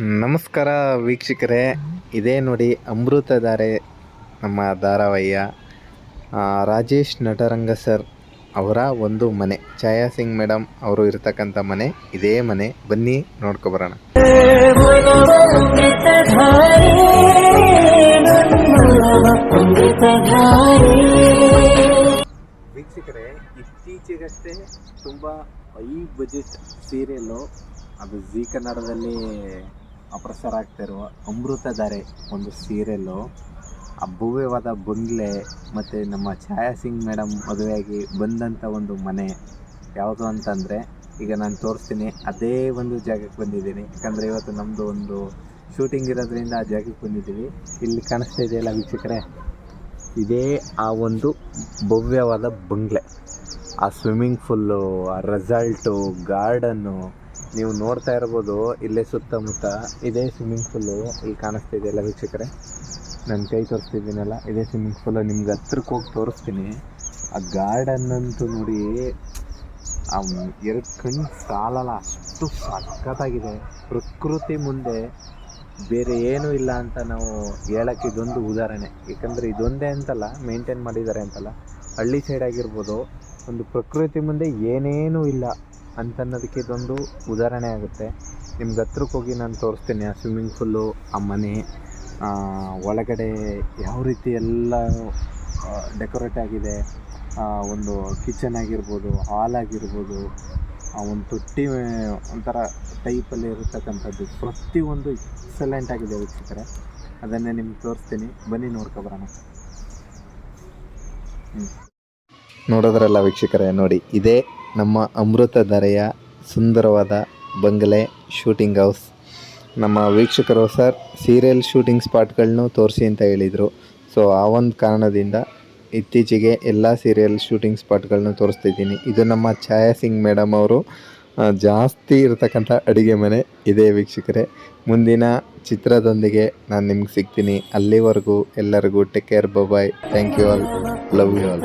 ನಮಸ್ಕಾರ ವೀಕ್ಷಕರೇ. ಇದೇ ನೋಡಿ ಅಮೃತಧಾರೆ ನಮ್ಮ ಧಾರಾವಾಹಿಯ. ರಾಜೇಶ್ ನಟರಂಗ ಸರ್ ಅವರ ಒಂದು ಮನೆ. ಛಾಯಾ ಸಿಂಗ್ ಮೇಡಮ್ ಅವರು ಇರತಕ್ಕಂಥ ಮನೆ. ಇದೇ ಮನೆ. ಬನ್ನಿ ನೋಡ್ಕೊಬರೋಣ ವೀಕ್ಷಕರೇ, ಇತ್ತೀಚೆಗಷ್ಟೇ ತುಂಬ ಹೈ ಬಜೆಟ್ ಸೀರಿಯಲ್ಲು ಅದು ಜಿ ಕನ್ನಡದಲ್ಲಿ ಪ್ರಸಾರ ಆಗ್ತಾ ಇರುವ ಅಮೃತಧಾರೆ ಒಂದು ಸೀರಿಯಲ್ಲು. ಆ ಭವ್ಯವಾದ ಬಂಗ್ಲೆ ಮತ್ತು ನಮ್ಮ ಛಾಯಾ ಸಿಂಗ್ ಮೇಡಮ್ ಮದುವೆಯಾಗಿ ಬಂದಂಥ ಒಂದು ಮನೆ. ಯಾವುದು ಅಂತಂದರೆ, ಈಗ ನಾನು ತೋರಿಸ್ತೀನಿ, ಅದೇ ಒಂದು ಜಾಗಕ್ಕೆ ಬಂದಿದ್ದೀನಿ. ಯಾಕಂದರೆ ಇವತ್ತು ನಮ್ಮದು ಒಂದು ಶೂಟಿಂಗ್ ಇರೋದ್ರಿಂದ ಆ ಜಾಗಕ್ಕೆ ಬಂದಿದ್ದೀವಿ. ಇಲ್ಲಿ ಕಾಣಿಸ್ತಾ ಇದೆಯಲ್ಲ ವೀಕ್ಷಕರೇ. ಇದೇ ಆ ಒಂದು ಭವ್ಯವಾದ ಬಂಗ್ಲೆ. ಆ ಸ್ವಿಮ್ಮಿಂಗ್ ಫುಲ್ಲು ಆ ರೆಸಾಲ್ಟು ಗಾರ್ಡನ್ನು ನೀವು ನೋಡ್ತಾ ಇರ್ಬೋದು, ಇಲ್ಲೇ ಸುತ್ತಮುತ್ತ ಇದೇ ಸ್ವಿಮ್ಮಿಂಗ್ ಫೂಲು ಇಲ್ಲಿ ಕಾಣಿಸ್ತಿದೆ ಇದೆಯಲ್ಲ ವೀಕ್ಷಕರೇ. ನಾನು ಕೈ ತೋರಿಸ್ತಿದ್ದೀನಲ್ಲ, ಇದೇ ಸ್ವಿಮ್ಮಿಂಗ್ ಫೂಲು ನಿಮ್ಗೆ ಹತ್ರಕ್ಕೆ ಹೋಗಿ ತೋರಿಸ್ತೀನಿ. ಆ ಗಾರ್ಡನ್ ಅಂತೂ ನೋಡಿ, ಆ ಎರಡು ಕಣ್ಣು ಸಾಲಲ್ಲ, ಅಷ್ಟು ಸಖತ್ತಾಗಿದೆ. ಪ್ರಕೃತಿ ಮುಂದೆ ಬೇರೆ ಏನೂ ಇಲ್ಲ ಅಂತ ನಾವು ಹೇಳಕ್ಕೆ ಇದೊಂದು ಉದಾಹರಣೆ. ಏಕೆಂದರೆ ಇದೊಂದೇ ಅಂತಲ್ಲ ಮೇಂಟೈನ್ ಮಾಡಿದ್ದಾರೆ ಅಂತಲ್ಲ. ಹಳ್ಳಿ ಸೈಡ್ ಆಗಿರ್ಬೋದು, ಒಂದು ಪ್ರಕೃತಿ ಮುಂದೆ ಏನೇನೂ ಇಲ್ಲ. ಅಂತನ್ನೋದಕ್ಕೆ ಇದೊಂದು ಉದಾಹರಣೆ ಆಗುತ್ತೆ. ನಿಮ್ಗೆ ಹತ್ರಕ್ಕೆ ಹೋಗಿ ನಾನು ತೋರಿಸ್ತೀನಿ, ಆ ಸ್ವಿಮ್ಮಿಂಗ್ ಫೂಲು ಆ ಮನೆ ಒಳಗಡೆ ಯಾವ ರೀತಿ ಎಲ್ಲ ಡೆಕೋರೇಟ್ ಆಗಿದೆ ಒಂದು ಕಿಚನ್ ಆಗಿರ್ಬೋದು ಹಾಲ್ ಆಗಿರ್ಬೋದು, ಆ, ಒಂದು ತೊಟ್ಟಿ, ಒಂಥರ ಟೈಪಲ್ಲಿ ಇರತಕ್ಕಂಥದ್ದು. ಪ್ರತಿಯೊಂದು ಎಕ್ಸಲೆಂಟ್ ಆಗಿದೆ ವೀಕ್ಷಕರೇ. ಅದನ್ನೇ ನಿಮ್ಗೆ ತೋರಿಸ್ತೀನಿ. ಬನ್ನಿ ನೋಡ್ಕೊಬರೋಣ ನೋಡೋದ್ರಲ್ಲ ವೀಕ್ಷಕರೇ, ನೋಡಿ, ಇದೇ ನಮ್ಮ ಅಮೃತ ದರೆಯ ಸುಂದರವಾದ ಬಂಗಲೆ ಶೂಟಿಂಗ್ ಹೌಸ್ ನಮ್ಮ ವೀಕ್ಷಕರು ಸರ್ ಸೀರಿಯಲ್ ಶೂಟಿಂಗ್ ಸ್ಪಾಟ್ಗಳನ್ನು ತೋರಿಸಿ ಅಂತ ಹೇಳಿದರು. ಸೊ ಆ ಒಂದು ಕಾರಣದಿಂದ ಇತ್ತೀಚೆಗೆ ಎಲ್ಲ ಸೀರಿಯಲ್ ಶೂಟಿಂಗ್ ಸ್ಪಾಟ್ಗಳನ್ನು ತೋರಿಸ್ತಿದ್ದೀನಿ ಇದು ನಮ್ಮ ಛಾಯಾ ಸಿಂಗ್ ಮೇಡಮ್ ಅವರು ಜಾಸ್ತಿ ಇರತಕ್ಕಂಥ ಅಡುಗೆ ಮನೆ ಇದೆ ವೀಕ್ಷಕರೇ. ಮುಂದಿನ ಚಿತ್ರದೊಂದಿಗೆ ನಾನು ನಿಮ್ಗೆ ಸಿಗ್ತೀನಿ. ಅಲ್ಲಿವರೆಗೂ ಎಲ್ಲರಿಗೂ take care bye thank you all love you all